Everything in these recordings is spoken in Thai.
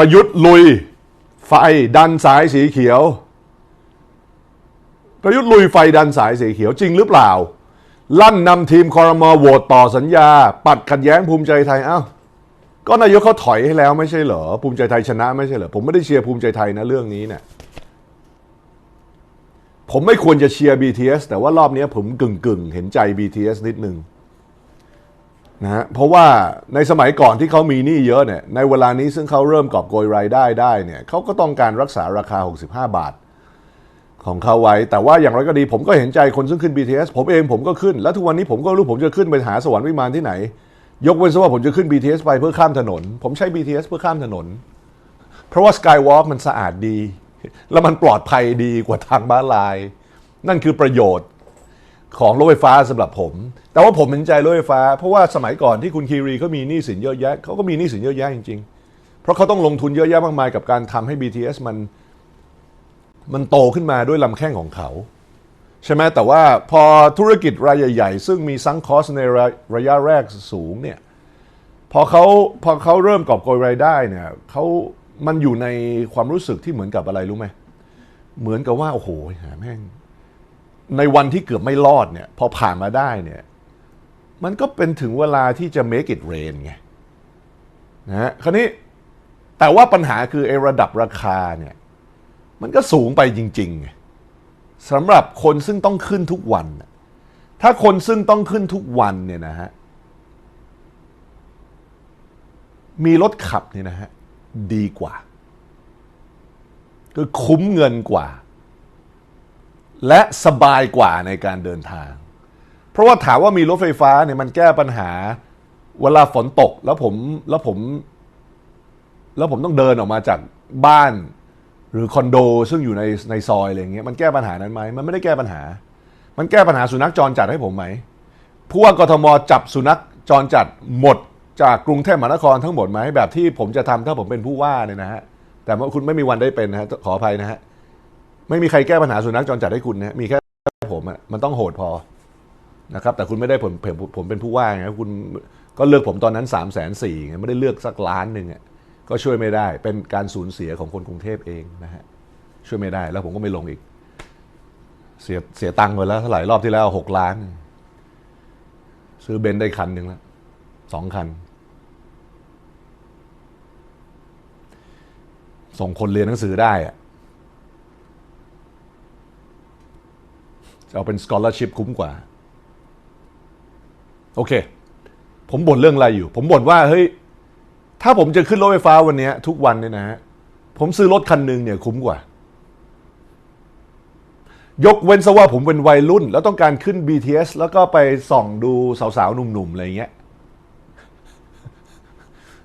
ประยุทธ์ลุย ไฟดันสายสีเขียว ประยุทธ์ลุยไฟดันสายสีเขียวจริงหรือเปล่า ลั่นนำทีมคอรมอโหวตต่อสัญญา ปัดขัดแย้งภูมิใจไทย เอ้า ก็นายกเขาถอยให้แล้วไม่ใช่เหรอ ภูมิใจไทยชนะไม่ใช่เหรอ ผมไม่ได้เชียร์ภูมิใจไทยนะเรื่องนี้เนี่ยผมไม่ควรจะเชียร์ BTS แต่ว่ารอบนี้ผมกึ่งกึ่งๆเห็นใจ BTS นิดนึง นะฮะเพราะว่าในสมัยก่อนที่เขามีหนี้เยอะเนี่ยในเวลานี้ซึ่งเขาเริ่มกอบโกยรายได้ได้เนี่ยเขาก็ต้องการรักษาราคา 65 บาท ของเขาไว้ แต่ว่าอย่างไรก็ดีผมก็เห็นใจคนซึ่งขึ้น BTS ผมเองผมก็ขึ้น แล้วทุกวันนี้ผมก็รู้ผมจะขึ้นไปหาสวรรค์วิมานที่ไหน ยกเว้นซะว่าผมจะขึ้น BTS ไปเพื่อข้ามถนน ผมใช้ BTS เพื่อข้ามถนน เพราะว่า Skywalk มันสะอาดดี แล้วมันปลอดภัยดีกว่าทางม้าลาย นั่นคือประโยชน์ ของรถไฟฟ้าสำหรับผม แต่ว่าผมเห็นใจรถไฟฟ้า เพราะว่าสมัยก่อนที่คุณคีรีเขามีหนี้สินเยอะแยะเขาก็มีหนี้สินเยอะแยะจริงๆ เพราะเขาต้องลงทุนเยอะแยะมากมายกับการทำให้ BTS มันมันโตขึ้นมาด้วยลำแข้งของเขาใช่ไหมแต่ว่าพอธุรกิจรายใหญ่ๆ ซึ่งมีซังคอสในระระยะแรกสูงเนี่ยพอเขาพอเขาเริ่มกอบโกยรายได้เนี่ยเขามันอยู่ในความรู้สึกที่เหมือนกับอะไรรู้ไหมเหมือนกับว่าโอ้โหหาแม่ง ในวันที่เกือบไม่รอดเนี่ย พอผ่านมาได้เนี่ย มันก็เป็นถึงเวลาที่จะ make it rain ไงนะฮะคราวนี้แต่ว่าปัญหาคือไอ้ระดับราคาเนี่ย มันก็สูงไปจริงๆไงสำหรับคนซึ่งต้องขึ้นทุกวัน ถ้าคนซึ่งต้องขึ้นทุกวันเนี่ยนะฮะมีรถขับเนี่ยนะฮะดีกว่า คือคุ้มเงินกว่า และสบายกว่าในการเดินทาง เพราะว่าถามว่ามีรถไฟฟ้าเนี่ยมันแก้ปัญหาเวลาฝนตกแล้วผมแล้วผม แล้วผมต้องเดินออกมาจากบ้านหรือคอนโด ซึ่งอยู่ในในซอยอะไรอย่างเงี้ยมันแก้ปัญหานั้นไหมมันไม่ได้แก้ปัญหา มันแก้ปัญหาสุนัขจรจัดให้ผมไหมผู้ว่ากทมจับสุนัขจรจัดหมดจากกรุงเทพมหานครทั้งหมดไหมแบบที่ผมจะทำถ้าผมเป็นผู้ว่าเนี่ยนะฮะแต่ว่าคุณไม่มีวันได้เป็นนะฮะขออภัยนะฮะ ไม่มีใครแก้ปัญหาสุนัขจรจัดให้คุณนะมีแค่ผมอะมันต้องโหดพอนะครับ แต่คุณไม่ได้ผมผมผมเป็นผู้ว่าไงคุณก็เลือกผมตอนนั้น3ามแสนสี่ไงไม่ได้เลือกสักล้านหนึ่งอะก็ช่วยไม่ได้ เป็นการสูญเสียของคนกรุงเทพเองนะฮะช่วยไม่ได้แล้วผมก็ไม่ลงอีก เสียเสียตังค์ไปแล้วเท่าไหร่รอบที่แล้วหกล้าน ซื้อเบนซ์ได้คันหนึ่งแล้วสองคัน ส่งคนเรียนหนังสือได้อะจะ เอาเป็น scholarship คุ้มกว่า โอเค ผมบ่นเรื่องอะไรอยู่ ผมบ่นว่าเฮ้ยถ้าผมจะขึ้นรถไฟฟ้าวันนี้ทุกวันเนี่ยนะฮะผมซื้อรถคันหนึ่งเนี่ยคุ้มกว่า ยกเว้นซะว่าผมเป็นวัยรุ่น แล้วต้องการขึ้น BTS แล้วก็ไปส่องดูสาวๆ หนุ่มๆ อะไรเงี้ย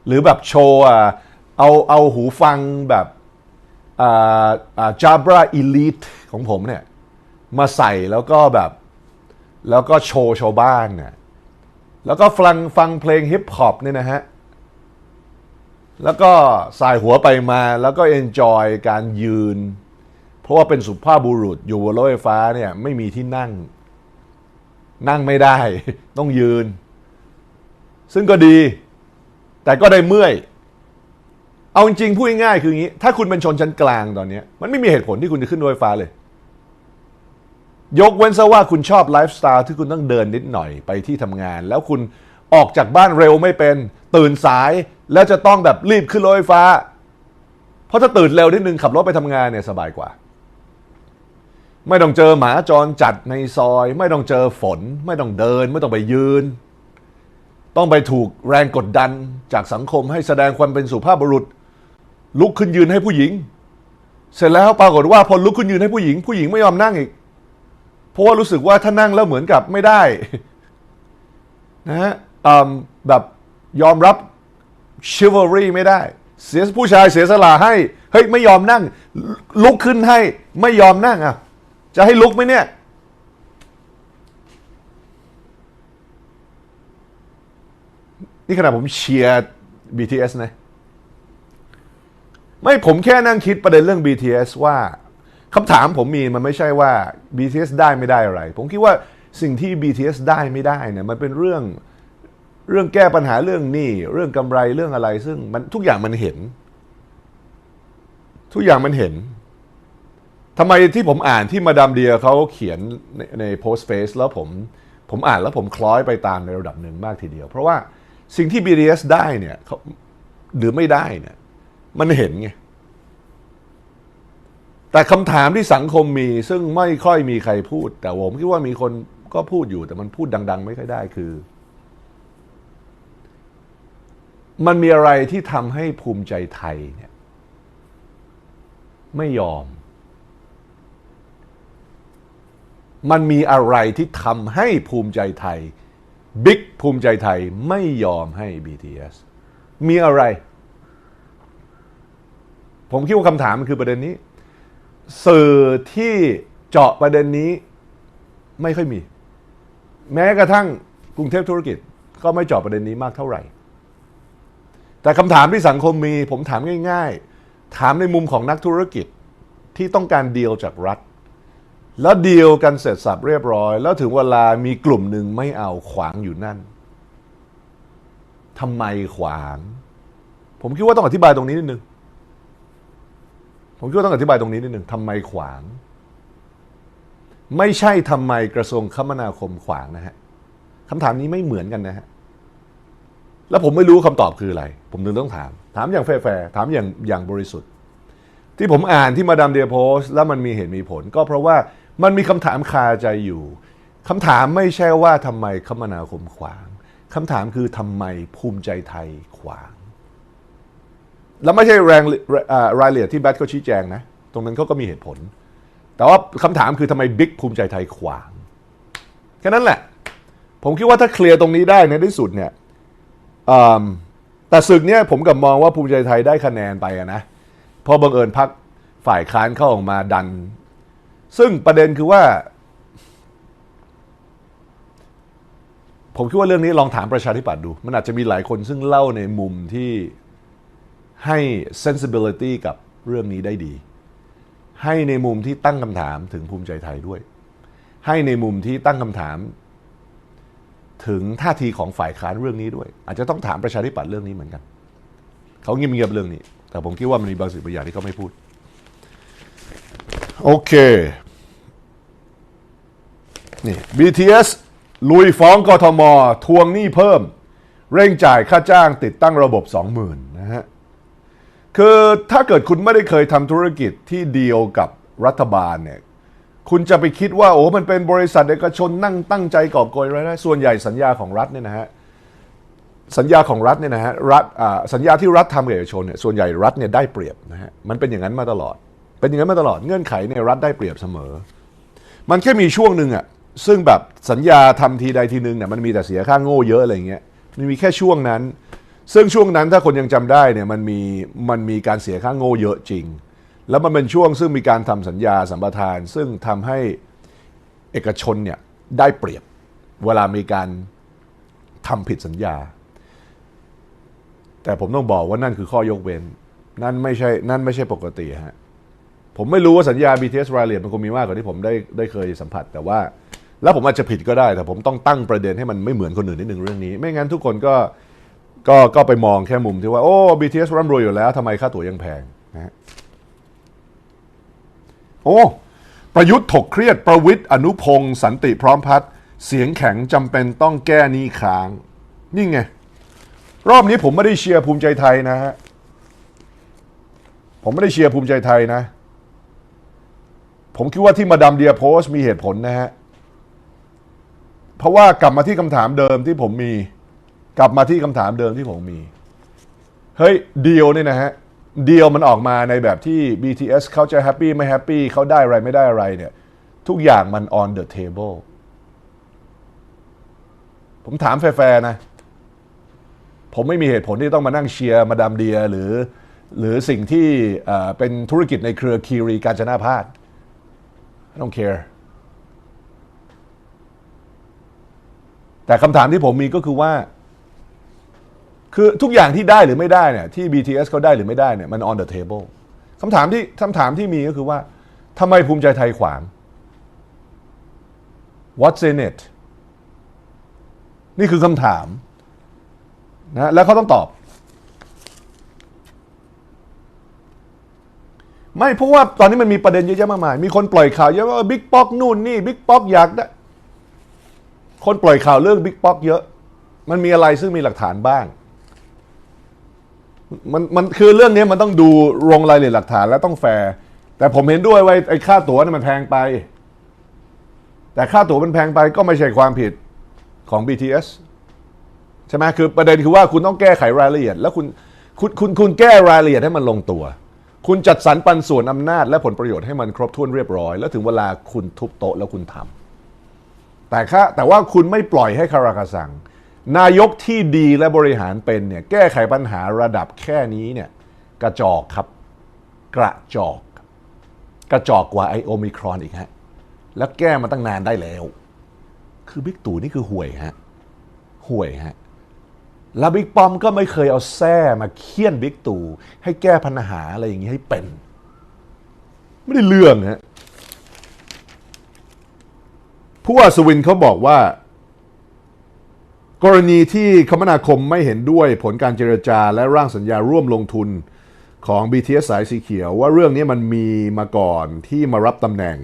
หรือแบบโชว์อะเอาเอาหูฟังแบบอ่าอ่า Jabra Elite ของผมเนี่ย มาใส่แล้วก็แบบ แล้วก็โชว์ชาวบ้านเนี่ยแล้วก็ฟังฟังเพลงฮิปฮอปเนี่ยนะฮะ แล้วก็สายหัวไปมาแล้วก็เอนจอยการยืน เพราะว่าเป็นสุภาพบุรุษอยู่บนรถไฟฟ้าเนี่ยไม่มีที่นั่ง นั่งไม่ได้ ต้องยืน ซึ่งก็ดี แต่ก็ได้เมื่อย เอาจริงๆพูดง่ายๆคืออย่างนี้ ถ้าคุณเป็นชนชั้นกลางตอนนี้ มันไม่มีเหตุผลที่คุณจะขึ้นรถไฟฟ้าเลย ยกเว้นซะว่าคุณชอบไลฟ์สไตล์ที่คุณต้องเดินนิดหน่อยไปที่ทำงาน แล้วคุณออกจากบ้านเร็วไม่เป็น ตื่นสายแล้วจะต้องแบบรีบขึ้นรถไฟฟ้า เพราะถ้าตื่นเร็วนิดนึงขับรถไปทำงานเนี่ยสบายกว่า ไม่ต้องเจอหมาจรจัดในซอย ไม่ต้องเจอฝน ไม่ต้องเดิน ไม่ต้องไปยืน ต้องไปถูกแรงกดดันจากสังคมให้แสดงความเป็นสุภาพบุรุษ ลุกขึ้นยืนให้ผู้หญิง เสร็จแล้วปรากฏว่าพอลุกขึ้นยืนให้ผู้หญิง ผู้หญิงไม่ยอมนั่งอีก เพราะว่ารู้สึกว่าถ้านั่งแล้วเหมือนกับไม่ได้นะฮะแบบยอมรับ chivalry ไม่ได้ เสียผู้ชายเสียสละให้เฮ้ยไม่ยอมนั่ง ลุกขึ้นให้ไม่ยอมนั่งอะจะให้ลุกไหมเนี่ยนี่ขนาดผมเชียร์ BTS นะ ไม่ผมแค่นั่งคิดประเด็นเรื่อง BTS ว่า คำถามผมมีมันไม่ใช่ว่า BTS ได้ไม่ได้อะไร ผมคิดว่าสิ่งที่ BTS ได้ไม่ได้เนี่ยมันเป็นเรื่องเรื่องแก้ปัญหาเรื่องหนี้เรื่องกำไรเรื่องอะไร ซึ่งมันทุกอย่างมันเห็น ทุกอย่างมันเห็นทำไมที่ผมอ่านที่มาดามเดียเขาเขียนในในโพสต์เฟซแล้วผมผมอ่านแล้วผมคล้อยไปตามในระดับหนึ่งมากทีเดียว เพราะว่าสิ่งที่ BDS ได้เนี่ยเขาหรือไม่ได้เนี่ยมันเห็นไง แต่คำถามที่สังคมมีซึ่งไม่ค่อยมีใครพูด แต่ผมคิดว่ามีคนก็พูดอยู่แต่มันพูดดัง ๆ ไม่ค่อยได้คือ มันมีอะไรที่ทำให้ภูมิใจไทยเนี่ยไม่ยอม มันมีอะไรที่ทำให้ภูมิใจไทยบิ๊กภูมิใจไทยไม่ยอมให้ BTS มีอะไร ผมคิดว่าคำถามมันคือประเด็นนี้ สื่อที่เจาะประเด็นนี้ไม่ค่อยมี แม้กระทั่งกรุงเทพธุรกิจก็ไม่เจาะประเด็นนี้มากเท่าไหร่ แต่คำถามที่สังคมมี ผมถามง่าย ๆ ถามในมุมของนักธุรกิจที่ต้องการเดีลจากรัฐ แล้วเดีลกันเสร็จสับเรียบร้อย แล้วถึงเวลามีกลุ่มหนึ่งไม่เอาขวางอยู่นั่นทำไมขวาง ผมคิดว่าต้องอธิบายตรงนี้นิดนึง ผมคิดว่าต้องอธิบายตรงนี้นิดหนึ่งทำไมขวาง ไม่ใช่ทำไมกระทรวงคมนาคมขวางนะฮะคำถามนี้ไม่เหมือนกันนะฮะแล้วผมไม่รู้คำตอบคืออะไร ผมถึงต้องถาม ถามอย่างแฟร์ถามอย่างอย่างบริสุทธิ์ ที่ผมอ่านที่มาดามเดียโพสแล้วมันมีเหตุมีผล ก็เพราะว่ามันมีคำถามคาใจอยู่คำถามไม่ใช่ว่าทำไมคมนาคมขวางคำถามคือทำไมภูมิใจไทยขวาง แล้วไม่ใช่แรงรายละเอียดที่แบทเขาชี้แจงนะ ตรงนั้นเขาก็มีเหตุผล แต่ว่าคำถามคือทำไมบิ๊กภูมิใจไทยขวาง แค่นั้นแหละ ผมคิดว่าถ้าเคลียร์ตรงนี้ได้ในที่สุดเนี่ยแต่ศึกเนี่ยผมกับมองว่าภูมิใจไทยได้คะแนนไปะนะเพราะบังเอิญพักฝ่ายค้านเข้าออกมาดัน ซึ่งประเด็นคือว่า ผมคิดว่าเรื่องนี้ลองถามประชาธิปัตย์ดู มันอาจจะมีหลายคนซึ่งเล่าในมุมที่ ให้ sensibility กับเรื่องนี้ได้ดี ให้ในมุมที่ตั้งคำถามถึงภูมิใจไทยด้วย ให้ในมุมที่ตั้งคำถาม ถึงท่าทีของฝ่ายค้านเรื่องนี้ด้วย อาจจะต้องถามประชาธิปัตย์เรื่องนี้เหมือนกันเขาเงียบๆเรื่องนี้ แต่ผมคิดว่ามันมีบางสิ่งบางอย่างที่เขาไม่พูด โอเค นี่ BTS ลุยฟ้องกทม ทวงหนี้เพิ่ม เร่งจ่ายค่าจ้างติดตั้งระบบ 20,000นะฮะ คือถ้าเกิดคุณไม่ได้เคยทำธุรกิจที่เดียวกับรัฐบาลเนี่ยคุณจะไปคิดว่าโอ้มันเป็นบริษัทเอกชนนั่งตั้งใจกอบโกยรายได้ส่วนใหญ่สัญญาของรัฐเนี่ยนะฮะสัญญาของรัฐเนี่ยนะฮะรัฐอ่าสัญญาที่รัฐทำกับเอกชนเนี่ยส่วนใหญ่รัฐเนี่ยได้เปรียบนะฮะมันเป็นอย่างนั้นมาตลอด เป็นอย่างนั้นมาตลอดเงื่อนไขเนี่ยรัฐได้เปรียบเสมอ มันแค่มีช่วงหนึ่งอะซึ่งแบบสัญญาทำทีใดทีหนึ่งเนี่ยมันมีแต่เสียค่าโง่เยอะอะไรเงี้ยมันมีแค่ช่วงนั้น ซึ่งช่วงนั้นถ้าคนยังจำได้เนี่ยมันมีมันมีการเสียค่าโง่เยอะจริง แล้วมันเป็นช่วงซึ่งมีการทำสัญญาสัมปทาน ซึ่งทำให้เอกชนเนี่ยได้เปรียบเวลามีการทำผิดสัญญา แต่ผมต้องบอกว่านั่นคือข้อยกเว้น นั่นไม่ใช่นั่นไม่ใช่ปกติฮะผมไม่รู้ว่าสัญญา BTS รายละเอียดมันคงมีมากกว่าที่ผมได้ได้เคยสัมผัส แต่ว่าแล้วผมอาจจะผิดก็ได้ แต่ผมต้องตั้งประเด็นให้มันไม่เหมือนคนอื่นนิดหนึ่งเรื่องนี้ ไม่งั้นทุกคนก็ ก็ก็ไปมองแค่มุมที่ว่า โอ้ BTS ร่ำรวยอยู่แล้วทำไมค่าตั๋วยังแพงนะฮะโอ้ประยุทธ์ถกเครียดประวิทย์อนุพงศ์สันติพร้อมพัฒน์เสียงแข็งจำเป็นต้องแก้หนี้ค้าง นี่ไง รอบนี้ผมไม่ได้เชียร์ภูมิใจไทยนะฮะผมไม่ได้เชียร์ภูมิใจไทยนะ ผมคิดว่าที่มาดามเดียโพสต์มีเหตุผลนะฮะ เพราะว่ากลับมาที่คำถามเดิมที่ผมมี กลับมาที่คำถามเดิมที่ผมมี เฮ้ยเดีลเนี่ยนะฮะเดีลมันออกมาในแบบที่ BTS เขาจะแฮปปี้ไม่แฮปปี้เขาได้อะไรไม่ได้อะไรเนี่ย ทุกอย่างมัน on the table ผมถามแฟร์ๆนะ ผมไม่มีเหตุผลที่ต้องมานั่งเชียร์มาดามเดียหรือ หรือสิ่งที่เป็นธุรกิจในเครือคีรีการจนาพาส I don't care แต่คำถามที่ผมมีก็คือว่า คือทุกอย่างที่ได้หรือไม่ได้เนี่ยที่ BTS เขาได้หรือไม่ได้เนี่ยมัน on the table คำถามที่คำถามที่มีก็คือว่าทำไมภูมิใจไทยขวาง What's in it นี่คือคำถามนะแล้วเขาต้องตอบ ไม่เพราะว่าตอนนี้มันมีประเด็นเยอะแยะมากมาย มีคนปล่อยข่าวเยอะว่าบิ๊กป๊อกนู่นนี่บิ๊กป๊อกอยากได้คนปล่อยข่าวเรื่องบิ๊กป๊อกเยอะ มันมีอะไรซึ่งมีหลักฐานบ้าง มันมันคือเรื่องนี้มันต้องดูลงรายละเอียดหลักฐานและต้องแฟร์แต่ผมเห็นด้วยว่าไอ้ค่าตั๋วนี่มันแพงไป แต่ค่าตั๋วมันแพงไปก็ไม่ใช่ความผิดของ BTS ใช่ไหมคือประเด็นคือว่าคุณต้องแก้ไขรายละเอียด แล้วคุณคุณคุณคุณแก้รายละเอียดให้มันลงตัว คุณจัดสรรปันส่วนอำนาจและผลประโยชน์ให้มันครบถ้วนเรียบร้อย แล้วถึงเวลาคุณทุบโต๊ะแล้วคุณทำแต่ค่าแต่ว่าคุณไม่ปล่อยให้คาราคาซัง นายกที่ดีและบริหารเป็นเนี่ยแก้ไขปัญหาระดับแค่นี้เนี่ยกระจอกครับ กระจอก กระจอกกว่าไอโอมิครอนอีกฮะแล้วแก้มาตั้งนานได้แล้ว คือบิ๊กตู่นี่คือห่วยฮะห่วยฮะแล้วบิ๊กป้อมก็ไม่เคยเอาแส้มาเคี่ยนบิ๊กตู่ให้แก้ปัญหาอะไรอย่างนี้ให้เป็น ไม่ได้เรื่องฮะผู้ว่าสวินเขาบอกว่า กรณีที่คมนาคมไม่เห็นด้วยผลการเจรจาและร่างสัญญาร่วมลงทุนของ BTS สายสีเขียวว่าเรื่องนี้มันมีมาก่อนที่มารับตำแหน่ง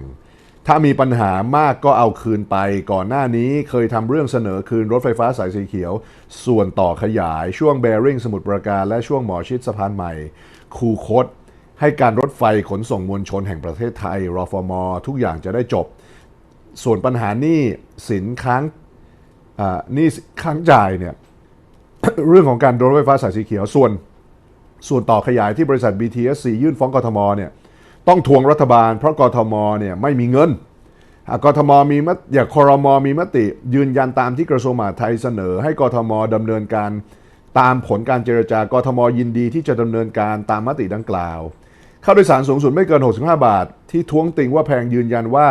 ถ้ามีปัญหามากก็เอาคืนไป ก่อนหน้านี้เคยทำเรื่องเสนอคืนรถไฟฟ้าสายสีเขียว ส่วนต่อขยายช่วงเบริ่งสมุทรปราการและช่วงหมอชิดสะพานใหม่ คูคต ให้การรถไฟขนส่งมวลชนแห่งประเทศไทยรอฟมทุกอย่างจะได้จบ ส่วนปัญหานี้สินค้าง นี้ค้างจ่ายเนี่ยเรื่องของการรถไฟฟ้าสายสีเขียวส่วน ส่วนต่อขยายที่บริษัท BTSC ยื่นฟ้องกทมเนี่ยต้องทวงรัฐบาล เพราะกทมเนี่ยไม่มีเงินกทมมีมติอย่าคอรมอมีมติ ยืนยันตามที่กระทรวงมหาดไทยเสนอ ให้กทมดำเนินการตามผลการเจรจากทมยินดีที่จะดำเนินการตามมติดังกล่าวค่าโดยสารสูงสุดไม่เกิน 65 บาท ที่ท้วงติงว่าแพงยืนยันว่า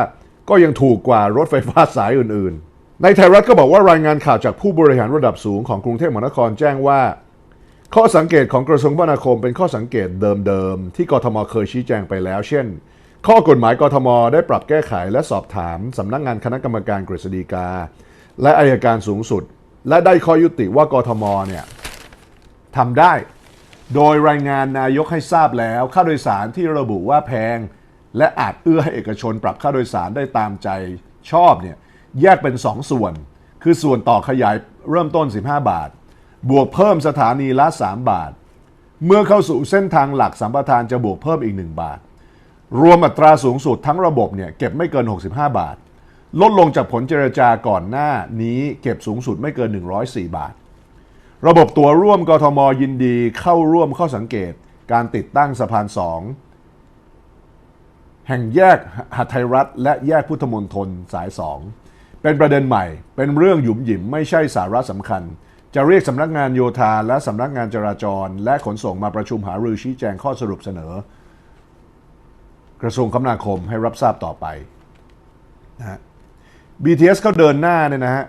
ก็ยังถูกกว่ารถไฟฟ้าสายอื่นๆ ในไทยรัฐก็บอกว่ารายงานข่าวจากผู้บริหารระดับสูงของกรุงเทพมหานครแจ้งว่า ข้อสังเกตของกระทรวงคมนาคมเป็นข้อสังเกตเดิมๆ ที่กทมเคยชี้แจงไปแล้ว เช่น ข้อกฎหมายกทมได้ปรับแก้ไขและสอบถามสำนักงานคณะกรรมการกฤษฎีกา และอายการสูงสุด และได้ข้อยุติว่ากทมเนี่ยทำได้ โดยรายงานนายกให้ทราบแล้วค่าโดยสารที่ระบุว่าแพง และอาจเอื้อให้เอกชนปรับค่าโดยสารได้ตามใจชอบเนี่ย แยกเป็น 2 ส่วน คือส่วนต่อขยายเริ่มต้น 15 บาท บวกเพิ่มสถานีละ 3 บาท เมื่อเข้าสู่เส้นทางหลักสัมปทานจะบวกเพิ่มอีก 1 บาท รวมอัตราสูงสุดทั้งระบบเนี่ยเก็บไม่เกิน 65 บาท ลดลงจากผลเจรจาก่อนหน้านี้เก็บสูงสุดไม่เกิน 104 บาท ระบบตัวร่วมกทมยินดีเข้าร่วมข้อสังเกตการติดตั้งสะพาน2แห่งแยกหัทไทยรัฐ และแยกพุทธมณฑลสาย2 เป็นประเด็นใหม่ เป็นเรื่องหยุมหยิมไม่ใช่สาระสำคัญ จะเรียกสำนักงานโยธาและสำนักงานจราจร และขนส่งมาประชุมหารือชี้แจงข้อสรุปเสนอ กระทรวงคมนาคมให้รับทราบต่อไปนะฮะ BTS เขาเดินหน้าเนี่ยนะฮะ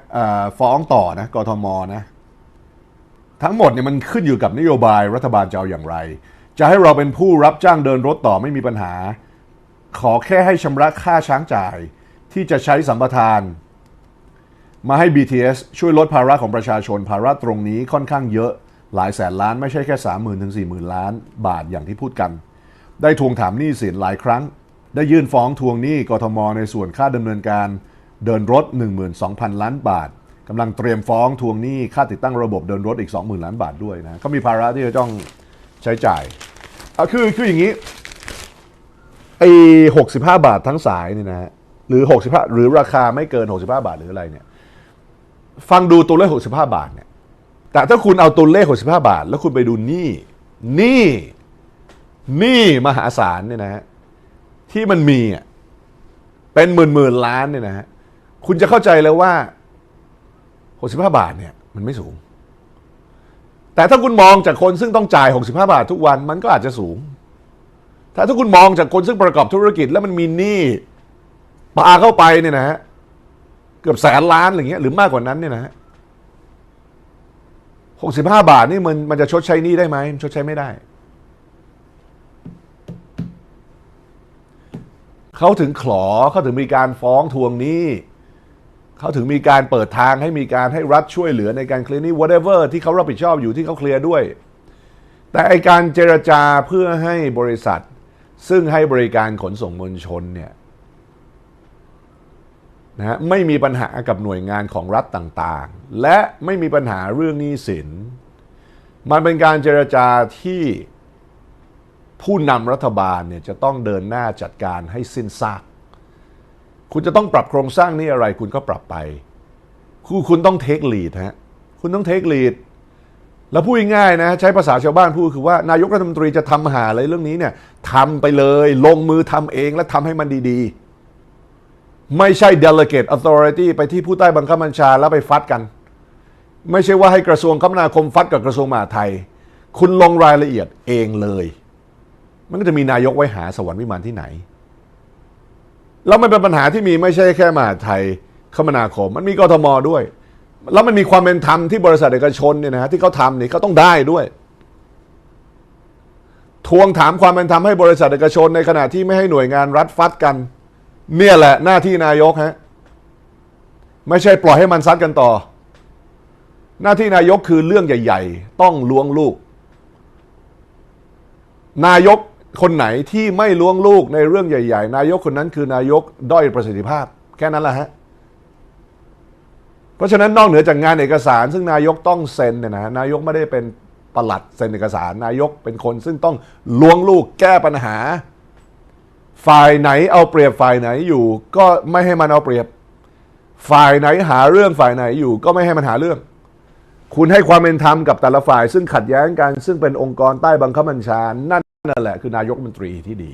ฟ้องต่อนะกทมนะทั้งหมดเนี่ยมันขึ้นอยู่กับนโยบายรัฐบาลจะเอาอย่างไร จะให้เราเป็นผู้รับจ้างเดินรถต่อไม่มีปัญหา ขอแค่ให้ชำระค่าช้างจ่ายที่จะใช้สัมปทาน มาให้ BTS ช่วยลดภาระของประชาชนภาระตรงนี้ค่อนข้างเยอะหลายแสนล้านไม่ใช่แค่ 3 0,000 ถึง 40,000 ล้านบาทอย่างที่พูดกัน ได้ทวงถามหนี้สินหลายครั้ง ได้ยื่นฟ้องทวงหนี้กทม ในส่วนค่าดำเนินการเดินรถ 12,000 ล้านบาทกำลังเตรียมฟ้องทวงหนี้ค่าติดตั้งระบบเดินรถอีก 20,000 ล้านบาทด้วยนะก็มีภาระที่จะต้องใช้จ่ายอะคือคืออย่างนี้ไอ้65 บาททั้งสายเนี่ยนะฮะหรือ 65 หรือราคาไม่เกิน 65 บาทหรืออะไรเนี่ย ฟังดูตัวเลข 65 บาทเนี่ย แต่ถ้าคุณเอาตัวเลข 65 บาท แล้วคุณไปดูหนี้หนี้หนี้มหาศาลเนี่ยนะฮะที่มันมีอะเป็นหมื่นหมื่นล้านเนี่ยนะฮะคุณจะเข้าใจแล้วว่า 65 บาทเนี่ย มันไม่สูง แต่ถ้าคุณมองจากคนซึ่งต้องจ่าย 65 บาททุกวันมันก็อาจจะสูงถ้าถ้าคุณมองจากคนซึ่งประกอบธุรกิจ แล้วมันมีหนี้ปาเข้าไปเนี่ยนะฮะ เกือบแสนล้านอะไรเงี้ยหรือมากกว่านั้นเนี่ยนะฮะหกสิบห้าบาทนี่มันมันจะชดใช้นี้ได้ไหมชดใช้ไม่ได้ เขาถึงขอเขาถึงมีการฟ้องทวงหนี้ เขาถึงมีการเปิดทางให้มีการให้รัฐช่วยเหลือในการเคลียร์นี้ whatever ที่เขารับผิดชอบอยู่ที่เขาเคลียร์ด้วย แต่ไอการเจรจาเพื่อให้บริษัท ซึ่งให้บริการขนส่งมวลชนเนี่ย นะฮะไม่มีปัญหากับหน่วยงานของรัฐต่างๆ และไม่มีปัญหาเรื่องหนี้สิน มันเป็นการเจรจาที่ผู้นำรัฐบาลเนี่ยจะต้องเดินหน้าจัดการให้สิ้นซาก คุณจะต้องปรับโครงสร้างนี้อะไรคุณก็ปรับไป คุณคุณต้องเทคลีดฮะ คุณต้องเทคลีด แล้วพูดง่ายๆนะใช้ภาษาชาวบ้านพูดคือว่านายกรัฐมนตรีจะทำหาอะไรเรื่องนี้เนี่ยทำไปเลย ลงมือทำเองและทำให้มันดีๆ ไม่ใช่ delegate authority ไปที่ผู้ใต้บังคับบัญชาแล้วไปฟัดกัน ไม่ใช่ว่าให้กระทรวงคมนาคมฟัดกับกระทรวงมหาดไทย คุณลงรายละเอียดเองเลย มันก็จะมีนายกไว้หาสวรรค์วิมานที่ไหน แล้วมันเป็นปัญหาที่มีไม่ใช่แค่มหาดไทยคมนาคม มันมีกทมด้วย แล้วมันมีความเป็นธรรมที่บริษัทเอกชนเนี่ยนะฮะที่เขาทำนี่เขาต้องได้ด้วยทวงถามความเป็นธรรมให้บริษัทเอกชนในขณะที่ไม่ให้หน่วยงานรัฐฟัดกัน เนี่ยแหละหน้าที่นายกฮะไม่ใช่ปล่อยให้มันซัดกันต่อ หน้าที่นายกคือเรื่องใหญ่ ๆ ต้องล้วงลูก นายกคนไหนที่ไม่ล้วงลูกในเรื่องใหญ่ ๆ นายกคนนั้นคือนายกด้อยประสิทธิภาพ แค่นั้นแหละฮะเพราะฉะนั้นนอกเหนือจากงานเอกสาร ซึ่งนายกต้องเซ็นเนี่ยนะนายกไม่ได้เป็นประหลัดเซ็นเอกสาร นายกเป็นคนซึ่งต้องล้วงลูกแก้ปัญหา ฝ่ายไหนเอาเปรียบฝ่ายไหนอยู่ ก็ไม่ให้มันเอาเปรียบ ฝ่ายไหนหาเรื่องฝ่ายไหนอยู่ ก็ไม่ให้มันหาเรื่อง คุณให้ความเป็นธรรมกับแต่ละฝ่าย ซึ่งขัดแย้งกันซึ่งเป็นองค์กรใต้บังคับบัญชานั่นนั่นแหละคือนายกมนตรีที่ดี